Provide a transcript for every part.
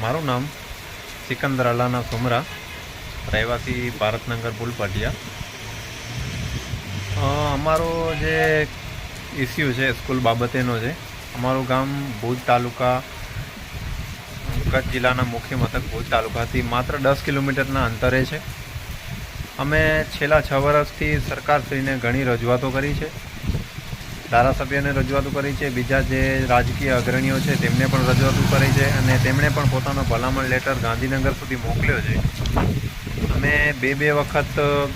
મારું નામ સિકંદર અલાના સુમરા રહેવાસી ભારતનગર પુલપાટિયા અ, અમારો જે ઇસ્યુ છે સ્કૂલ બાબતેનો છે અમારું ગામ ભુજ તાલુકા કચ્છ જિલ્લાના મુખ્ય મથક ભુજ તાલુકાથી માત્ર દસ કિલોમીટરના અંતરે છે. અમે છેલ્લા છ વર્ષથી સરકારશ્રીને ઘણી રજૂઆતો કરી છે. ધારાસભ્યને રજૂઆતો કરી છે. બીજા જે રાજકીય અગ્રણીઓ છે, તેમને પણ રજૂઆતો કરી છે અને તેમણે પણ પોતાનો ભલામણ લેટર ગાંધીનગર સુધી મોકલ્યો છે. અમે બે બે વખત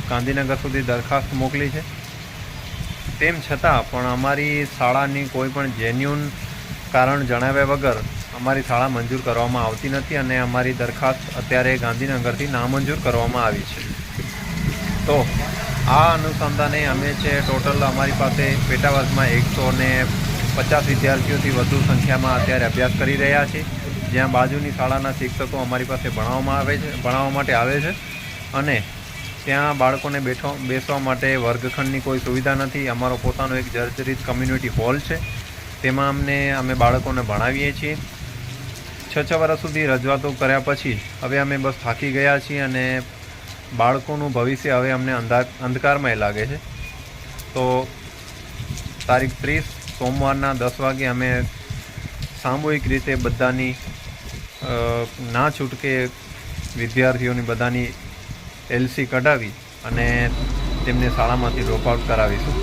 ગાંધીનગર સુધી દરખાસ્ત મોકલી છે. તેમ છતાં પણ અમારી શાળાની કોઈ પણ જેન્યુન કારણ જણાવ્યા વગર અમારી શાળા મંજૂર કરવામાં આવતી નથી અને અમારી દરખાસ્ત અત્યારે ગાંધીનગરથી નામંજૂર કરવામાં આવી છે. તો આ અનુસંધાને અમે છે ટોટલ અમારી પાસે પેટા વર્ષમાં એકસો ને પચાસ વિદ્યાર્થીઓથી વધુ સંખ્યામાં અત્યારે અભ્યાસ કરી રહ્યા છે. જ્યાં બાજુની શાળાના શિક્ષકો અમારી પાસે ભણાવવામાં આવે છે, ભણાવવા માટે આવે છે. અને ત્યાં બાળકોને બેઠો, બેસવા માટે વર્ગખંડની કોઈ સુવિધા નથી. અમારો પોતાનો એક જર્જરિત કમ્યુનિટી હોલ છે. તેમાં અમને, અમે બાળકોને ભણાવીએ છીએ. છ છ વર્ષ સુધી રજૂઆતો કર્યા પછી, હવે અમે બસ થાકી ગયા છીએ અને બાળકોનું ભવિષ્ય હવે અમને અંધા, અંધકારમય લાગે છે. તો તારીખ ત્રીસ, સોમવારના દસ વાગે અમે સામૂહિક રીતે બધાની ના છૂટકે વિદ્યાર્થીઓની બધાની એલસી કઢાવી અને તેમને શાળામાંથી ડ્રોપ આઉટ કરાવીશું.